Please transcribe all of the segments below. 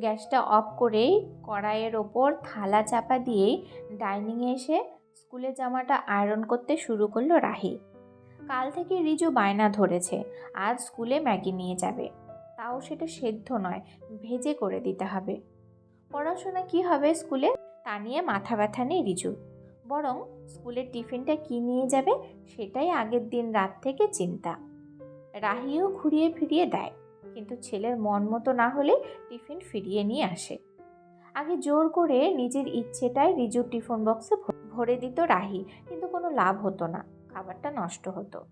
গ্যাসটা অফ করেই কড়াইয়ের ওপর থালা চাপা দিয়েই ডাইনিংয়ে এসে স্কুলে জামাটা আয়রন করতে শুরু করল রাহি। কাল থেকে রিজু বায়না ধরেছে, আজ স্কুলে ম্যাগি নিয়ে যাবে। তাও সেটা সেদ্ধ নয়, ভেজে করে দিতে হবে। পড়াশোনা কি হবে স্কুলে? তা নিয়ে মাথা ব্যথা নেই রিজু। বরং স্কুলের টিফিনটা কি নিয়ে যাবে সেটাই আগের দিন রাত থেকে চিন্তা। রাহিও ঘুরিয়ে ফিরিয়ে দেয়। কিন্তু ছেলের মন মতো না হলে টিফিন ফিরিয়ে নিয়ে আসে। আগে জোর করে নিজের ইচ্ছেটাই রিজুর টিফিন বক্সে ভরে দিত রাহি, কিন্তু কোনো লাভ হতো না, খাবারটা নষ্ট হতো।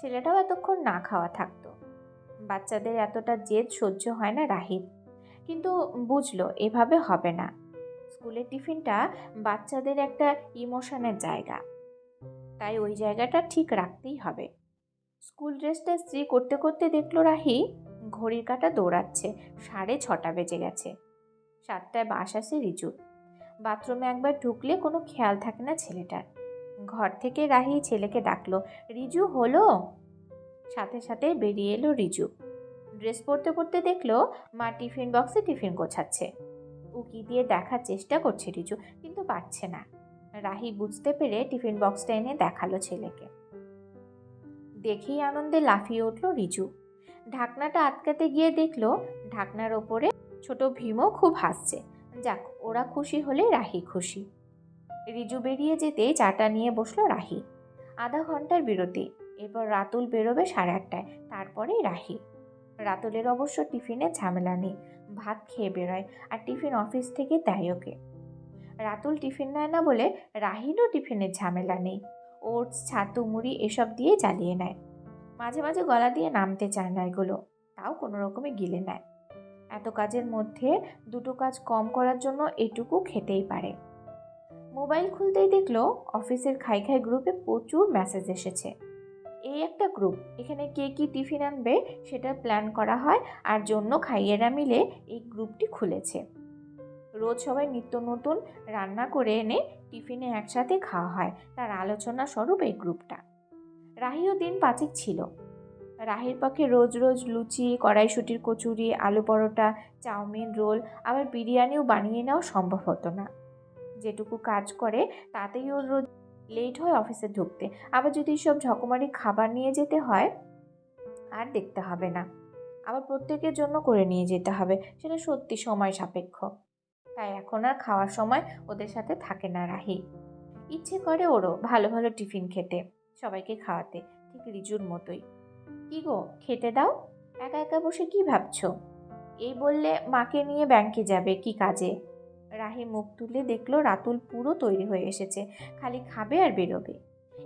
ছেলেটাও এতক্ষণ না খাওয়া থাকতো। বাচ্চাদের এতটা জেদ সহ্য হয় না রাহির। কিন্তু বুঝলো, এভাবে হবে না। স্কুলের টিফিনটা বাচ্চাদের একটা ইমোশনের জায়গা। তাই ওই জায়গাটা ঠিক রাখতেই হবে। স্কুল ড্রেসটা স্ত্রী করতে করতে দেখল রাহি ঘড়ির কাটা দৌড়াচ্ছে, সাড়ে ছটা বেজে গেছে। সাতটায় বাস আসে রিজু। বাথরুমে একবার ঢুকলে কোনো খেয়াল থাকে না ছেলেটার। ঘর থেকে রাহি ছেলেকে ডাকলো, রিজু, হলো? সাথে সাথে বেরিয়ে এলো রিজু। ড্রেস পরতে পরতে দেখল, মা টিফিন বক্সে টিফিন গোছাচ্ছে। উকি দিয়ে দেখার চেষ্টা করছে রিজু, কিন্তু পারছে না। রাহি বুঝতে পেরে টিফিন বক্সটা এনে দেখাল ছেলেকে। দেখেই আনন্দে লাফিয়ে উঠল রিজু। ঢাকনাটা আটকাতে গিয়ে দেখল ঢাকনার ওপরে ছোট ভীমও খুব হাসছে। যাক, ওরা খুশি হলে রাহি খুশি। রিজু বেরিয়ে যেতে চাটা নিয়ে বসল রাহি। আধা ঘণ্টার বিরতি, এরপর রাতুল বেরোবে সাড়ে আটটায়, তারপরেই রাহি। রাতুলের অবশ্য টিফিনে ঝামেলা নেই, ভাত খেয়ে বেরোয়, আর টিফিন অফিস থেকে দেয় ওকে। রাতুল টিফিন নেয় না বলে রাহিরও টিফিনের ঝামেলা নেই। ওটস, ছাতু, মুড়ি এসব দিয়ে জ্বালিয়ে নেয়। মাঝে মাঝে গলা দিয়ে নামতে চায় না এগুলো। তাও কোনো রকমে গিলে নেয়। এত কাজের মধ্যে দুটো কাজ কম করার জন্য এটুকু খেতেই পারে। মোবাইল খুলতেই দেখল অফিসের খাই খাই গ্রুপে প্রচুর মেসেজ এসেছে। এই একটা গ্রুপ, এখানে কে কী টিফিন আনবে সেটা প্ল্যান করা হয় আর জন্য খাইয়েরা মিলে এই গ্রুপটি খুলেছে। রোজ সবাই নিত্য নতুন রান্না করে এনে টিফিনে একসাথে খাওয়া হয়। তার আলোচনা স্বরূপ এই গ্রুপটা। রাহিও দিন পাঁচেক ছিল। রাহির পক্ষে রোজ রোজ লুচি, কড়াইশুটির কচুরি, আলু পরোটা, চাউমিন রোল, আবার বিরিয়ানিও বানিয়ে নেওয়া সম্ভব হতো না। যেটুকু কাজ করে, তাতেই ওর রোজ লেট হয় অফিসে ঢুকতে। আবার যদি সব ঝকমারি খাবার নিয়ে যেতে হয়, আর দেখতে হবে না। আবার প্রত্যেকের জন্য করে নিয়ে যেতে হবে, সেটা সত্যি সময় সাপেক্ষ। তাই এখন আর খাওয়ার সময় ওদের সাথে থাকে না রাহি। ইচ্ছে করে ওরও ভালো ভালো টিফিন খেতে। সবাইকে খাওয়াতে, ঠিক রিজুর মতোই। কি গো, খেতে দাও? একা একা বসে কি ভাবছ? এই বললে মাকে নিয়ে ব্যাংকে যাবে কি কাজে? রাহি মুখ তুলে দেখল রাতুল পুরো তৈরি হয়ে এসেছে, খালি খাবে আর বেরোবে।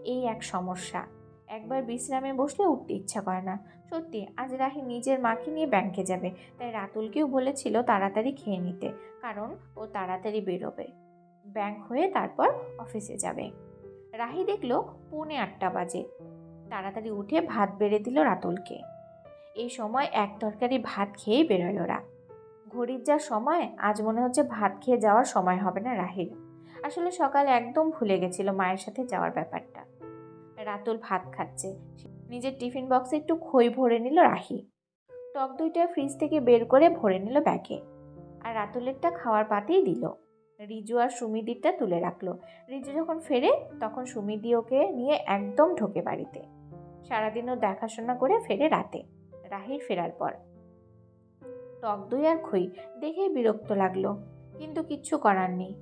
এই এক সমস্যা। একবার বিশ্রামে বসলে উঠতে ইচ্ছা করে না। সত্যি, আজ রাহি নিজের মাকে নিয়ে ব্যাংকে যাবে, তাই রাতুলকেও বলেছিল তাড়াতাড়ি খেয়ে নিতে, কারণ ও তাড়াতাড়ি বেরোবে। ব্যাংক হয়ে তারপর অফিসে যাবে। রাহি দেখল পৌনে আটটা বাজে। তাড়াতাড়ি উঠে ভাত বেড়ে দিল রাতুলকে। এই সময় এক তরকারি ভাত খেয়েই বেরোয় ওরা। ঘড়ির যা সময়, আজ মনে হচ্ছে ভাত খেয়ে যাওয়ার সময় হবে না রাহির। আসলে সকালে একদম ভুলে গেছিল মায়ের সাথে যাওয়ার ব্যাপারটা। রাতুল ভাত খাচ্ছে। নিজের টিফিন বক্সে একটু খই ভরে নিল রাহি। টক দইটা ফ্রিজ থেকে বের করে ভরে নিল ব্যাগে। আর রাতুলেরটা খাওয়ার পাতেই দিল। রিজু আর সুমিদিরটা তুলে রাখল। রিজু যখন ফেরে, তখন সুমিদি ওকে নিয়ে একদম ঢোকে বাড়িতে। সারাদিনও দেখাশোনা করে ফেরে রাতে। রাহির ফেরার পর। টক দই আর খই দেখেই বিরক্ত লাগল, কিন্তু কিচ্ছু করার নেই।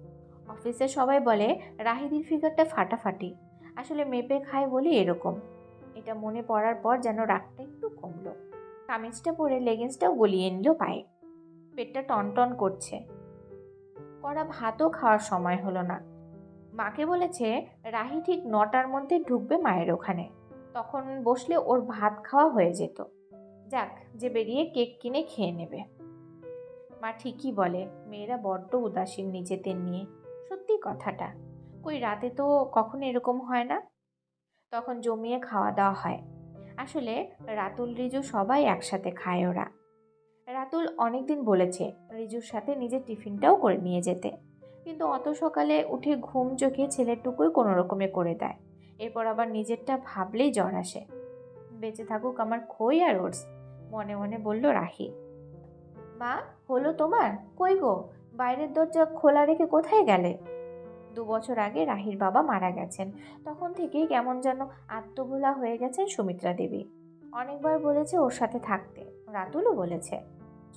অফিসে সবাই বলে রাহিদির ফিগারটা ফাটাফাটি। আসলে মেপে খায় বলি এরকম। এটা মনে পড়ার পর যেন রাগটা একটু কমলো। কামিজটা পরে লেগিংসটাও গলিয়ে নিল পায়ে। পেটটা টনটন করছে। কড়া ভাতও খাওয়ার সময় হলো না। মাকে বলেছে, রাহি ঠিক নটার মধ্যে ঢুকবে মায়ের ওখানে। তখন বসলে ওর ভাত খাওয়া হয়ে যেত। যাক, যে বেরিয়ে কেক কিনে খেয়ে নেবে। মা ঠিকই বলে, মেয়েরা বড্ড উদাসীন নিজেদের নিয়ে। সত্যি কথাটা। কই রাতে তো কখনো এরকম হয় না? তখন জমিয়ে খাওয়া দাওয়া হয়। আসলে রাতুল, রিজু সবাই একসাথে খায় ওরা। রাতুল অনেকদিন বলেছে রিজুর সাথে নিজের টিফিনটাও করে নিয়ে যেতে। কিন্তু অত সকালে উঠে ঘুম চোখে ছেলেটুকুই কোনো রকমে করে দেয়। এরপর আবার নিজেরটা ভাবলেই জ্বর আসে। বেঁচে থাকুক আমার খই আর ওটস, মনে মনে বলল রাহি। মা, হলো তোমার? কই গো? বাইরের দরজা খোলা রেখে কোথায় গেলে? দু বছর আগে রাহির বাবা মারা গেছেন। তখন থেকেই কেমন যেন আত্মভোলা হয়ে গেছেন সুমিত্রা দেবী। অনেকবার বলেছে ওর সাথে থাকতে। রাতুলও বলেছে।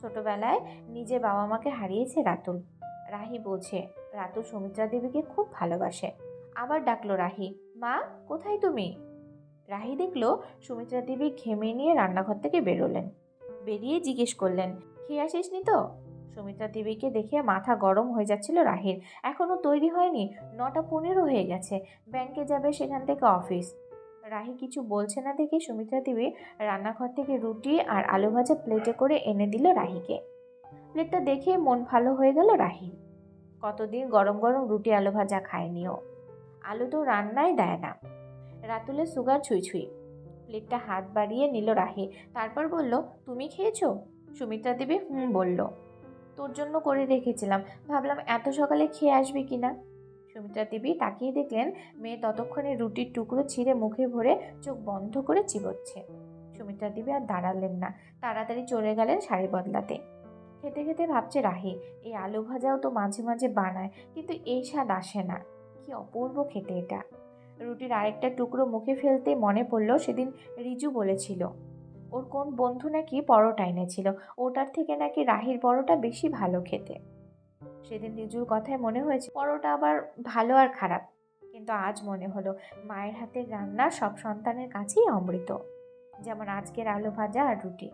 ছোটবেলায় নিজে বাবা মাকে হারিয়েছে রাতুল। রাহি বোঝে, রাতুল সুমিত্রা দেবীকে খুব ভালোবাসে। আবার ডাকলো রাহি, মা, কোথায় তুমি? রাহি দেখল সুমিত্রা দেবী ঘেমে নিয়ে রান্নাঘর থেকে বেরোলেন। বেরিয়ে জিজ্ঞেস করলেন খেয়ে আসিসনি তো? সুমিত্রা দেবীকে দেখে মাথা গরম হয়ে যাচ্ছিল রাহির। এখনও তৈরি হয়নি, নটা পনেরো হয়ে গেছে। ব্যাংকে যাবে সেখান থেকে অফিস। রাহি কিছু বলছে না দেখে সুমিত্রা দেবী রান্নাঘর থেকে রুটি আর আলু ভাজা প্লেটে করে এনে দিল রাহিকে। প্লেটটা দেখে মন ভালো হয়ে গেল রাহি কতদিন গরম গরম রুটি আলু ভাজা খায়নিও আলু তো রান্নাই দেয় না। রাতুলের সুগার ছুঁই ছুঁই। প্লেটটা হাত বাড়িয়ে নিল রাহি। তারপর বলল, তুমি খেয়েছো? সুমিত্রা দেবী হুম বলল। তোর জন্য করে রেখেছিলাম। ভাবলাম এত সকালে খেয়ে আসবি কি না সুমিত্রা দেবী তাকিয়ে দেখলেন মেয়ে ততক্ষণে রুটির টুকরো ছিঁড়ে মুখে ভরে চোখ বন্ধ করে চিবোচ্ছে। সুমিত্রা দেবী আর দাঁড়ালেন না। তাড়াতাড়ি চলে গেলেন শাড়ি বদলাতে। খেতে খেতে ভাবছে রাহি, এই আলু ভাজাও তো মাঝে মাঝে বানায়, কিন্তু এই স্বাদ আসে না। কি অপূর্ব খেতে এটা। রুটির আরেকটা টুকরো মুখে ফেলতে মনে পড়ল সেদিন রিজু বলেছিল। ওর কোন বন্ধু নাকি পরোটা এনেছিল, ওটার থেকে নাকি রাহির পরোটা বেশি ভালো খেতে। সেদিন রিজুর কথায় মনে হয়েছে, পরোটা আবার ভালো আর খারাপ। কিন্তু আজ মনে হলো, মায়ের হাতের রান্না সব সন্তানের কাছেই অমৃত। যেমন আজকের আলু ভাজা আর রুটি।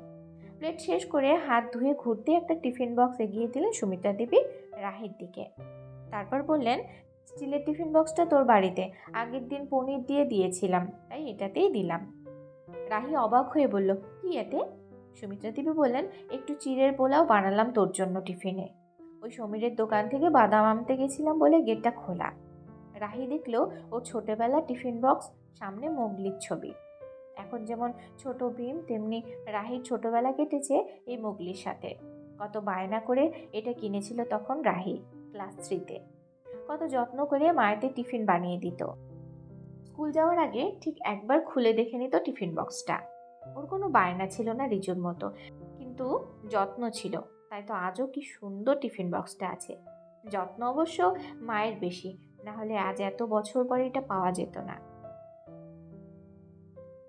প্লেট শেষ করে হাত ধুয়ে ঘুরতে একটা টিফিন বক্স এগিয়ে দিলেন সুমিত্রা দেবী রাহির দিকে। তারপর বললেন, স্টিলের টিফিন বক্সটা তোর বাড়িতে। আগের দিন পনির দিয়ে দিয়েছিলাম, তাই এটাতেই দিলাম। রাহি অবাক হয়ে বলল, কি এতে? সুমিত্রা দেবী বললেন, একটু চিড়ের পোলাও বানালাম তোর জন্য টিফিনে। ওই সমীরের দোকান থেকে বাদাম আনতে গেছিলাম বলে গেটটা খোলা। রাহি দেখল ও ছোটবেলা টিফিন বক্স, সামনে মোগলির ছবি। এখন যেমন ছোট ভীম, তেমনি রাহির ছোটবেলা কেটেছে এই মোগলির সাথে। কত বায়না করে এটা কিনেছিল তখন রাহি ক্লাস থ্রিতে। কত যত্ন করে মায়েতে টিফিন বানিয়ে দিত। স্কুল যাওয়ার আগে ঠিক একবার খুলে দেখে নিত টিফিন বক্সটা। ওর কোনো বায়না ছিল না রিজুর মতো, কিন্তু যত্ন ছিল। তাই তো আজও কি সুন্দর টিফিন বক্সটা আছে। যত্ন অবশ্য মায়ের বেশি না হলে আজ এত বছর পরে এটা পাওয়া যেত না।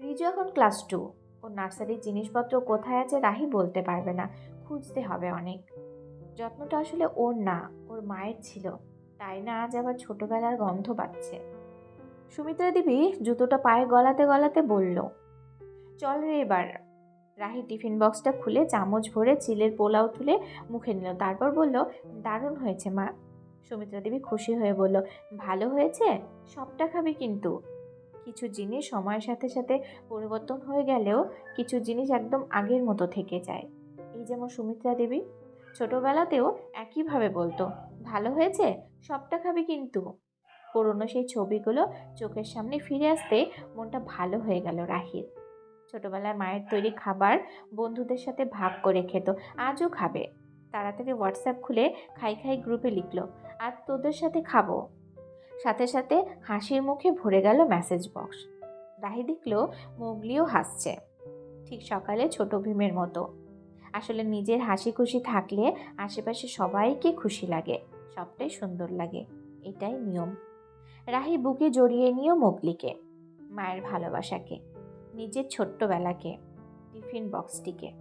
রিজু এখন ক্লাস টু। ওর নার্সারির জিনিসপত্র কোথায় আছে রাহি বলতে পারবে না, খুঁজতে হবে অনেক। যত্নটা আসলে ওর না, ওর মায়ের ছিল। তাই না আজ আবার ছোটবেলার গন্ধ পাচ্ছে। সুমিত্রা দেবী জুতোটা পায়ে গলাতে গলাতে বলল, চল রে এবার। রাহি টিফিন বক্সটা খুলে চামচ ভরে চিলের পোলাও তুলে মুখে নিল। তারপর বলল, দারুণ হয়েছে মা। সুমিত্রা দেবী খুশি হয়ে বলল, ভালো হয়েছে? সবটা খাবি কিন্তু। কিছু জিনিস সময়ের সাথে সাথে পরিবর্তন হয়ে গেলেও কিছু জিনিস একদম আগের মতো থেকে যায়। এই যেমন সুমিত্রা দেবী ছোটবেলাতেও একইভাবে বলতো, ভালো হয়েছে? সবটা খাবি কিন্তু। পুরনো সেই ছবিগুলো চোখের সামনে ফিরে আসতে মনটা ভালো হয়ে গেল রাহির। ছোটবেলায় মায়ের তৈরি খাবার বন্ধুদের সাথে ভাগ করে খেত। আজও খাবে। তাড়াতাড়ি হোয়াটসঅ্যাপ খুলে খাই খাই গ্রুপে লিখলো আর তোদের সাথে খাব। সাথে সাথে হাসির মুখে ভরে গেল মেসেজ বক্স। রাহি দেখল মুগলিও হাসছে। ঠিক সকালে ছোট ভীমের মতো। আসলে নিজের হাসি খুশি থাকলে আশেপাশে সবাইকে খুশি লাগে, সবটাই সুন্দর লাগে, এটাই নিয়ম। রাহি বুকে জড়িয়ে নিয়েও মোগলিকে, মায়ের ভালোবাসাকে। নিজের ছোট্টবেলাকে টিফিন বক্সটিকে।